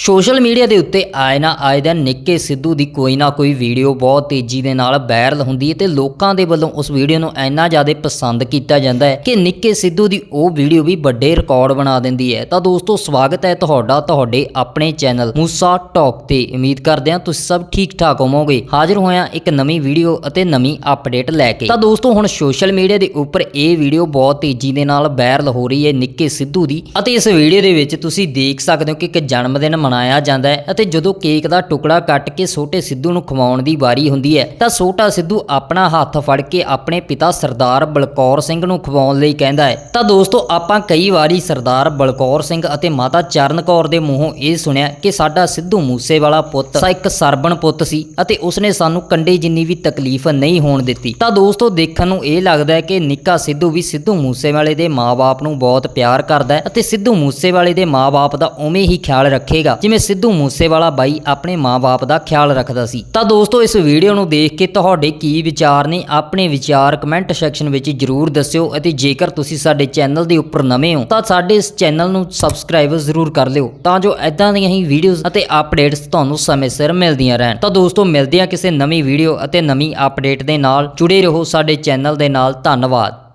Social media ਦੇ ਉੱਤੇ ਆਏ ਨਾ ਆਏ ਦਿਨ ਨਿੱਕੇ ਸਿੱਧੂ ਦੀ ਕੋਈ ਨਾ ਕੋਈ ਵੀਡੀਓ ਬਹੁਤ ਤੇਜ਼ੀ ਦੇ ਨਾਲ ਵਾਇਰਲ ਹੁੰਦੀ ਹੈ ਤੇ ਲੋਕਾਂ ਦੇ ਵੱਲੋਂ ਉਸ ਵੀਡੀਓ ਨੂੰ ਇੰਨਾ ਜ਼ਿਆਦਾ ਪਸੰਦ ਕੀਤਾ ਜਾਂਦਾ ਹੈ ਕਿ ਨਿੱਕੇ ਸਿੱਧੂ ਦੀ ਉਹ ਵੀਡੀਓ ਵੀ ਵੱਡੇ ਰਿਕਾਰਡ ਬਣਾ ਦਿੰਦੀ ਹੈ। ਤਾਂ ਦੋਸਤੋ, ਸਵਾਗਤ ਹੈ ਤੁਹਾਡਾ ਤੁਹਾਡੇ ਆਪਣੇ ਚੈਨਲ ਮੂਸਾ ਟਾਕ ਤੇ। ਉਮੀਦ ਕਰਦੇ ਹਾਂ ਤੁਸੀਂ ਸਭ ਠੀਕ ਠਾਕ ਹੋਵੋਗੇ। ਹਾਜ਼ਰ ਹੋਇਆ ਇੱਕ ਨਵੀਂ ਵੀਡੀਓ ਅਤੇ ਨਵੀਂ ਅਪਡੇਟ ਲੈ ਕੇ। ਤਾਂ ਦੋਸਤੋ, ਹੁਣ ਸੋਸ਼ਲ ਮੀਡੀਆ ਦੇ ਉੱਪਰ ਇਹ ਵੀਡੀਓ ਬਹੁਤ ਤੇਜ਼ੀ ਦੇ ਨਾਲ ਵਾਇਰਲ ਹੋ ਰਹੀ ਹੈ ਨਿੱਕੇ ਸਿੱਧੂ ਦੀ। ਅਤੇ ਇਸ ਵੀਡੀਓ ਦੇ ਵਿੱਚ ਤੁਸੀਂ ਦੇਖ ਸਕਦੇ ਹੋ ਕਿ ਇੱਕ ਜਨਮ ਦਿਨ ਮਨਾਇਆ ਜਾਂਦਾ ਹੈ ਅਤੇ ਜਦੋਂ ਕੇਕ ਦਾ ਟੁਕੜਾ ਕੱਟ ਕੇ ਛੋਟੇ ਸਿੱਧੂ ਨੂੰ ਖਵਾਉਣ ਦੀ ਵਾਰੀ ਹੁੰਦੀ ਹੈ, ਤਾਂ ਛੋਟਾ ਸਿੱਧੂ ਆਪਣਾ ਹੱਥ ਫੜ ਕੇ ਆਪਣੇ ਪਿਤਾ ਸਰਦਾਰ ਬਲਕੌਰ ਸਿੰਘ ਨੂੰ ਖਵਾਉਣ ਲਈ ਕਹਿੰਦਾ ਹੈ। ਤਾਂ ਦੋਸਤੋ, ਆਪਾਂ ਕਈ ਵਾਰੀ ਸਰਦਾਰ ਬਲਕੌਰ ਸਿੰਘ ਅਤੇ ਮਾਤਾ ਚਰਨ ਕੌਰ ਦੇ ਮੂੰਹੋਂ ਇਹ ਸੁਣਿਆ ਕਿ ਸਾਡਾ ਸਿੱਧੂ ਮੂਸੇਵਾਲਾ ਪੁੱਤ ਸਾ ਇੱਕ ਸਰਬਣ ਪੁੱਤ ਸੀ ਅਤੇ ਉਸਨੇ ਸਾਨੂੰ ਕੰਡੇ ਜਿੰਨੀ ਵੀ ਤਕਲੀਫ ਨਹੀਂ ਹੋਣ ਦਿੱਤੀ। ਤਾਂ ਦੋਸਤੋ, ਦੇਖਣ ਨੂੰ ਇਹ ਲੱਗਦਾ ਹੈ ਕਿ ਨਿੱਕਾ ਸਿੱਧੂ ਵੀ ਸਿੱਧੂ ਮੂਸੇਵਾਲੇ ਦੇ ਮਾਪੇ ਨੂੰ ਬਹੁਤ ਪਿਆਰ ਕਰਦਾ ਹੈ ਅਤੇ ਸਿੱਧੂ ਮੂਸੇਵਾਲੇ ਦੇ ਮਾਪੇ ਦਾ ਉਵੇਂ ਹੀ ਖਿਆਲ ਰੱਖੇਗਾ। ਜਿਵੇਂ ਸਿੱਧੂ ਮੂਸੇਵਾਲਾ ਬਾਈ ਆਪਣੇ ਮਾਪੇ ਦਾ ਖਿਆਲ ਰੱਖਦਾ ਸੀ। ਤਾਂ ਦੋਸਤੋ, ਇਸ ਵੀਡੀਓ ਨੂੰ ਦੇਖ ਕੇ ਤੁਹਾਡੇ ਕੀ ਵਿਚਾਰ ਨੇ, ਆਪਣੇ ਵਿਚਾਰ ਕਮੈਂਟ ਸੈਕਸ਼ਨ ਵਿੱਚ ਜਰੂਰ ਦੱਸਿਓ ਅਤੇ ਜੇਕਰ ਤੁਸੀਂ ਸਾਡੇ ਚੈਨਲ ਦੇ ਉੱਪਰ ਨਵੇਂ ਹੋ, ਤਾਂ ਸਾਡੇ ਇਸ ਚੈਨਲ ਨੂੰ ਸਬਸਕ੍ਰਾਈਬ ਜ਼ਰੂਰ ਕਰ ਲਿਓ, ਤਾਂ ਜੋ ਐਦਾਂ ਦੀਆਂ ਹੀ ਵੀਡੀਓਜ਼ ਅਤੇ ਅਪਡੇਟਸ ਤੁਹਾਨੂੰ ਸਮੇਂ ਸਿਰ ਮਿਲਦੀਆਂ ਰਹਿਣ। ਤਾਂ ਦੋਸਤੋ, ਮਿਲਦੇ ਹਾਂ ਕਿਸੇ ਨਵੀਂ ਵੀਡੀਓ ਅਤੇ ਨਵੀਂ ਅਪਡੇਟ ਦੇ ਨਾਲ। ਜੁੜੇ ਰਹੋ ਸਾਡੇ ਚੈਨਲ ਦੇ ਨਾਲ। ਧੰਨਵਾਦ।